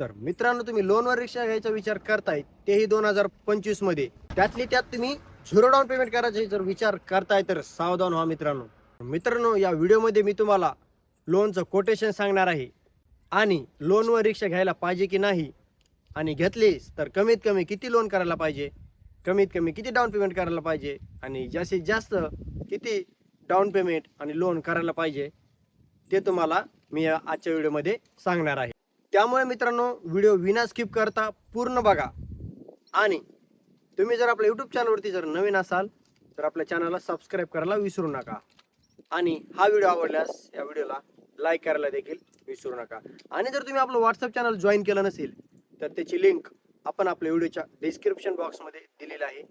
तर मित्रांनो तुम्ही लोनवर रिक्षा घ्यायचा विचार करताय तेही दोन हजार पंचवीसमध्ये. त्यातली त्यात तुम्ही झिरो डाऊन पेमेंट करायचा जर विचार करताय तर सावधान व्हा मित्रांनो. मित्रांनो या व्हिडिओमध्ये मी तुम्हाला लोनचं कोटेशन सांगणार आहे. आणि लोनवर रिक्षा घ्यायला पाहिजे की नाही आणि घेतलीस तर कमीत कमी किती लोन करायला पाहिजे? कमीत कमी किती डाऊन पेमेंट करायला पाहिजे? आणि जास्तीत जास्त किती डाऊन पेमेंट आणि लोन करायला पाहिजे? ते तुम्हाला मी आजच्या व्हिडिओमध्ये सांगणार आहे. त्यामुळे मित्रांनो व्हिडिओ विना स्किप करता पूर्ण बघा. आणि तुम्ही जर आपल्या यूट्यूब चॅनलवरती जर नवीन असाल तर आपल्या चॅनलला सबस्क्राईब करायला विसरू नका. आणि हा व्हिडिओ आवडल्यास या व्हिडिओला लाईक करायला देखील विसरू नका. आणि जर तुम्ही आपलं व्हॉट्सअप चॅनल जॉईन केलं नसेल तर त्याची लिंक आपण आपल्या व्हिडिओच्या डिस्क्रिप्शन बॉक्समध्ये दिलेली आहे.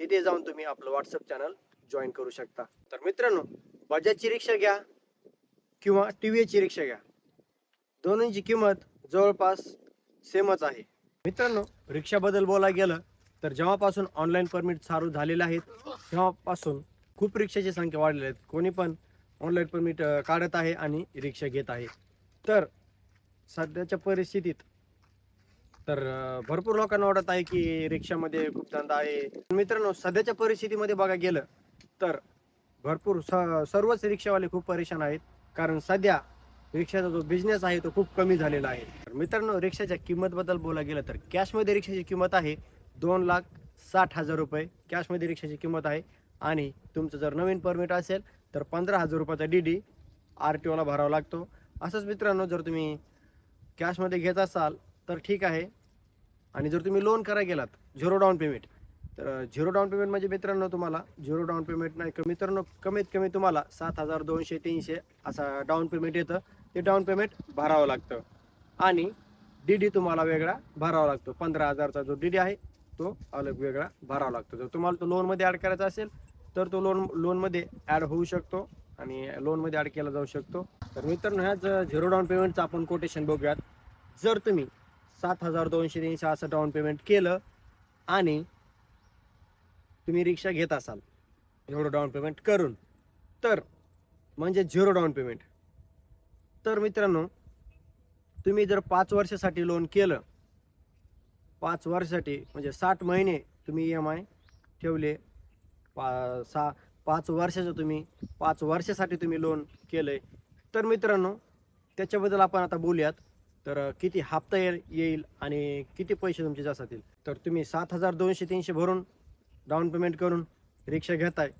तिथे जाऊन तुम्ही आपलं व्हॉट्सअप चॅनल जॉईन करू शकता. तर मित्रांनो बजाजची रिक्षा घ्या किंवा टी व्ही एची रिक्षा घ्या. दोन्हीची किंमत जवळपास सेमच आहे. मित्रांनो रिक्षाबद्दल बोलायला गेलं तर जेव्हापासून ऑनलाईन परमिट चालू झालेले आहेत तेव्हापासून खूप रिक्षाची संख्या वाढलेली आहेत. कोणी पण ऑनलाईन परमिट काढत आहे आणि रिक्षा घेत आहे. तर सध्याच्या परिस्थितीत तर भरपूर लोकांना वाटत आहे की रिक्षामध्ये खूप धंदा आहे. मित्रांनो सध्याच्या परिस्थितीमध्ये बघा गेलं तर भरपूर स- सर्वच रिक्षावाले खूप परेशान आहेत. कारण सध्या रिक्षाचा जो बिझनेस आहे तो खूप कमी झालेला आहे. तर मित्रांनो रिक्षाच्या किंमतबद्दल बोला गेलं तर कॅशमध्ये रिक्षाची किंमत आहे दोन लाख साठ हजार रुपये. कॅशमध्ये रिक्षाची किंमत आहे आणि तुमचं जर नवीन परमिट असेल तर पंधरा हजार रुपयाचा डी डी आर टी ओला भरावा लागतो. असंच मित्रांनो जर तुम्ही कॅशमध्ये घेत असाल तर ठीक आहे. आणि जर तुम्ही लोन करायला गेलात झिरो डाऊन पेमेंट तर झिरो डाऊन पेमेंट म्हणजे मित्रांनो तुम्हाला झिरो डाऊन पेमेंट नाही मित्रांनो कमीत कमी तुम्हाला सात हजार दोनशे तीनशे असा डाऊन पेमेंट येतं. ते डाऊन पेमेंट भरावं लागतं. आणि डी डी तुम्हाला वेगळा भरावा लागतो. पंधरा हजारचा जो डी डी आहे तो अलग वेगळा भरावा लागतो. जर तुम्हाला तो लोनमध्ये ॲड करायचा असेल तर तो लोन लोनमध्ये ॲड होऊ शकतो आणि लोनमध्ये ॲड केला जाऊ शकतो. तर मित्रांनो ह्याच झिरो डाऊन पेमेंटचं आपण कोटेशन बघूयात. जर तुम्ही सात हजार दोनशे तीनशे असं डाऊन पेमेंट केलं आणि तुम्ही रिक्षा घेत असाल एवढं डाऊन पेमेंट करून तर म्हणजे झिरो डाऊन पेमेंट तर मित्रांनो तुम्ही जर पाच वर्षासाठी लोन केलं पाच वर्षासाठी म्हणजे साठ महिने तुम्ही ई एम आय ठेवले पा सा पाच वर्षाचं तुम्ही पाच वर्षासाठी तुम्ही लोन केलं आहे तर मित्रांनो त्याच्याबद्दल आपण आता बोलूयात. तर किती हप्ता येईल येईल आणि किती पैसे तुमचे जास्त तर तुम्ही सात हजार दोनशे तीनशे भरून डाऊन पेमेंट करून रिक्षा घेताय.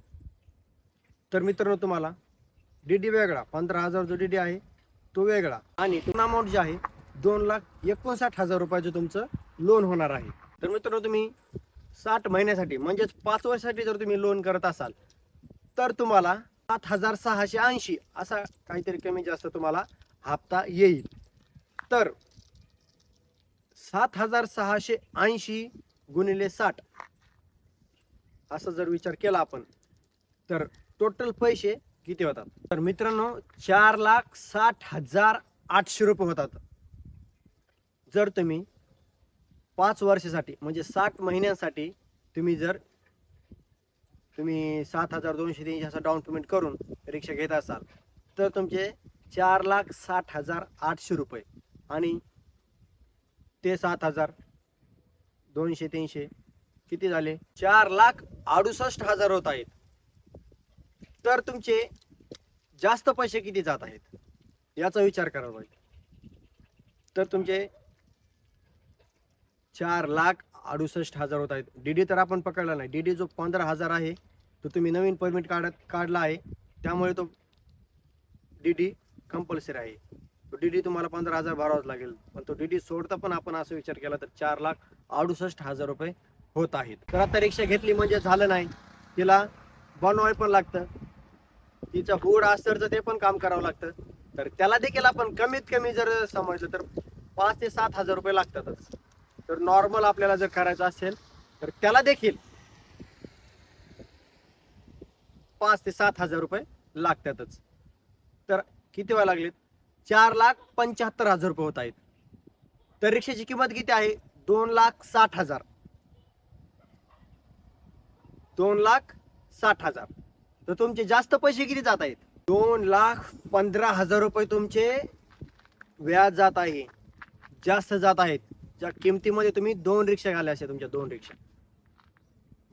तर मित्रांनो तुम्हाला डी डी वेगळा पंधरा हजार जो डी डी आहे तो वेगळा. आणि पूर्ण अमाऊंट जे आहे दोन लाख एकोणसाठ हजार रुपयाचं तुमचं लोन होणार आहे. तर मित्रांनो तुम्ही साठ महिन्यासाठी म्हणजेच पाच वर्षासाठी जर तुम्ही लोन करत असाल तर तुम्हाला सात हजार सहाशे ऐंशी असा काहीतरी कमी जास्त तुम्हाला हप्ता येईल. तर सात हजार सहाशे ऐंशी गुणिले साठ असा जर विचार केला आपण तर टोटल पैसे किती होतात? तर मित्रांनो चार लाख साठ हजार आठशे रुपये होतात. जर तुम्ही पाच वर्षासाठी म्हणजे साठ महिन्यांसाठी तुम्ही जर तुम्ही सात हजार दोनशे तीनशे असं डाऊन पेमेंट करून रिक्षा घेत असाल तर तुमचे चार लाख साठ हजार आठशे रुपये. आणि ते सात हजार दोनशे तीनशे किती झाले? चार लाख अडुसष्ट हजार होत आहेत. तर तुमचे जास्त पैसे किती जात आहेत? याचा विचार करावा पाहिजे तर तुमचे चार लाख अडुसष्ट हजार होत आहेत. डी डी तर आपण पकडला नाही. डी डी जो पंधरा हजार आहे तो तुम्ही नवीन परमिट काढत काढला आहे. त्यामुळे तो डी डी कंपल्सरी आहे. तो डी डी तुम्हाला पंधरा हजार भरावाच लागेल. पण तो डी डी सोडता पण आपण असा विचार केला तर चार लाख अडुसष्ट हजार रुपये होत आहेत. तर आता रिक्षा घेतली म्हणजे झालं नाही. तिला बनवाय पण लागतं. तिचं हुड अस्तरचं ते पण काम करावं लागतं. तर त्याला देखील आपण कमीत कमी जर समजलं तर पाच ते सात हजार रुपये लागतातच. तर नॉर्मल आपल्याला जर करायचं असेल तर त्याला देखील पाच ते सात हजार रुपये लागतातच. तर किती व्हायला लागलेत? चार लाख पंच्याहत्तर हजार रुपये होत आहेत. तर रिक्षाची किंमत किती आहे? दोन लाख साठ हजार. दोन लाख साठ हजार. तर तुमचे जास्त पैसे किती जात आहेत? दोन लाख पंधरा हजार रुपये तुमचे व्याज जात आहे. जास्त जात आहेत. ज्या किमतीमध्ये तुम्ही दोन रिक्षा घाल्या असे तुमच्या दोन रिक्षा.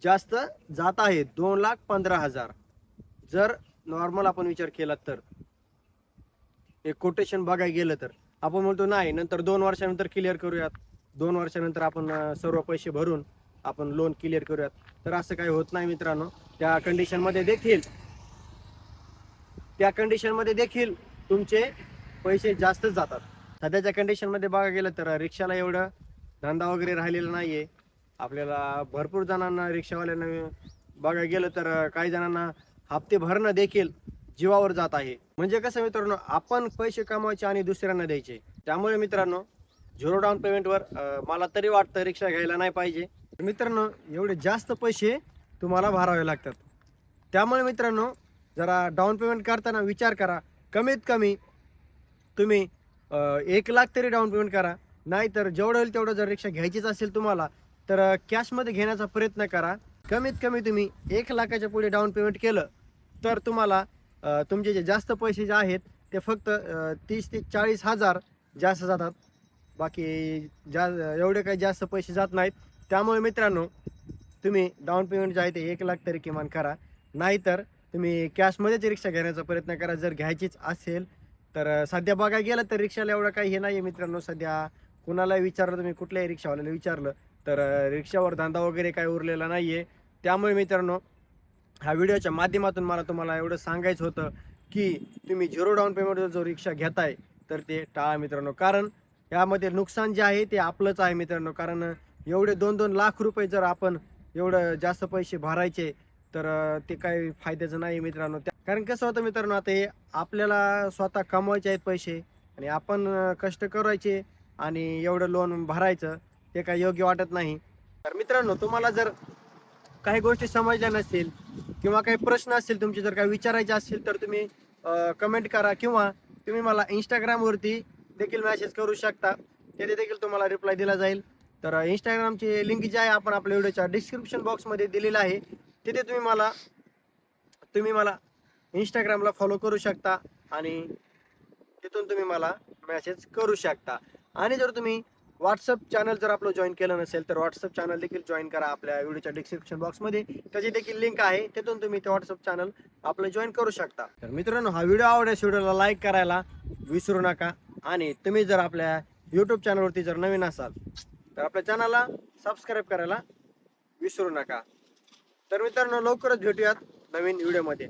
जास्त जात आहेत दोन लाख पंधरा हजार. जर नॉर्मल आपण विचार केला तर. एक कोटेशन बघायला गेलं तर. आपण म्हणतो नाही नंतर दोन वर्षानंतर क्लिअर करूयात. दोन वर्षानंतर आपण सर्व पैसे भरून आपण लोन क्लिअर करूयात. तर असं काही होत नाही मित्रांनो. त्या कंडिशनमध्ये देखील त्या कंडिशनमध्ये देखील तुमचे पैसे जास्तच जातात. सध्याच्या कंडिशनमध्ये बघा गेलं तर रिक्षाला एवढं धंदा वगैरे राहिलेला नाहीये. आपल्याला भरपूर जणांना रिक्षावाल्यांना बघायला गेलं तर काही जणांना हप्ते भरणं देखील जीवावर जात आहे. म्हणजे कसं मित्रांनो आपण पैसे कमवायचे आणि दुसऱ्यांना द्यायचे. त्यामुळे मित्रांनो झिरो डाऊन पेमेंटवर मला तरी वाटतं रिक्षा घ्यायला नाही पाहिजे. मित्रांनो एवढे जास्त पैसे तुम्हाला भरावे लागतात. त्यामुळे मित्रांनो जरा डाऊन पेमेंट करताना विचार करा. कमीत कमी तुम्ही एक लाख तरी डाऊन पेमेंट करा. नाहीतर जेवढं होईल तेवढं जर रिक्षा घ्यायचीच असेल तुम्हाला तर कॅशमध्ये घेण्याचा प्रयत्न करा. कमीत कमी तुम्ही एक लाखाच्या पुढे डाऊन पेमेंट केलं तर तुम्हाला तुमचे जे जास्त पैसे जे आहेत ते फक्त तीस ते चाळीस हजार जास्त जातात. बाकी जा एवढे काही जास्त पैसे जात नाहीत. त्यामुळे मित्रांनो तुम्ही डाऊन पेमेंट जे आहे ते एक लाख तरी किमान करा. नाहीतर तुम्ही कॅशमध्येच रिक्षा घेण्याचा प्रयत्न करा. जर घ्यायचीच असेल तर सध्या बघायला गेलं तर रिक्षाला एवढं काही हे नाही आहे मित्रांनो. सध्या कुणालाही विचारलं तुम्ही कुठल्याही रिक्षावाल्याला विचारलं तर रिक्षावर धंदा वगैरे काही उरलेला नाही आहे त्यामुळे मित्रांनो ह्या व्हिडिओच्या माध्यमातून मला तुम्हाला एवढं सांगायचं होतं की तुम्ही झिरो डाऊन पेमेंटवर जो रिक्षा घेताय तर ते टाळा मित्रांनो. कारण यामध्ये नुकसान जे आहे ते आपलंच आहे मित्रांनो. कारण एवढे दोन दोन लाख रुपये जर आपण एवढं जास्त पैसे भरायचे तर ते काही फायद्याचं नाही मित्रांनो. त्या- कारण कसं होतं मित्रांनो आता हे आपल्याला स्वतः कमवायचे आहेत पैसे आणि आपण कष्ट करायचे आणि एवढं लोन भरायचं ते काही योग्य वाटत नाही. तर मित्रांनो तुम्हाला जर काही गोष्टी समजल्या नसतील किंवा काही प्रश्न असतील तुमचे जर काही विचारायचे असतील तर तुम्ही कमेंट करा किंवा तुम्ही मला इंस्टाग्रामवरती देखील मेसेज करू शकता. तेथे देखील तुम्हाला रिप्लाय दिला जाईल. तर इंस्टाग्रामची लिंक जी आहे आपण आपल्या व्हिडिओच्या डिस्क्रिप्शन बॉक्समध्ये दिलेलं आहे. तिथे तुम्ही मला तुम्ही मला इंस्टाग्रामला फॉलो करू शकता आणि तिथून तुम्ही मला मेसेज करू शकता. आणि जर तुम्ही व्हॉट्सअप चॅनल जर आपलं जॉईन केलं नसेल तर व्हॉट्सअप चॅनल देखील जॉईन करा आपल्या व्हिडिओच्या डिस्क्रिप्शन बॉक्समध्ये त्याची देखील लिंक आहे तिथून तुम्ही ते व्हॉट्सअप चॅनल आपलं जॉईन करू शकता. तर मित्रांनो हा व्हिडिओ आवडल्यास व्हिडिओला लाईक करायला विसरू नका. आणि तुम्ही जर आपल्या यूट्यूब चॅनलवरती जर नवीन असाल तर आपल्या चॅनलला सबस्क्राईब करायला विसरू नका. तर मित्रांनो लवकरच भेटूयात नवीन व्हिडिओमध्ये.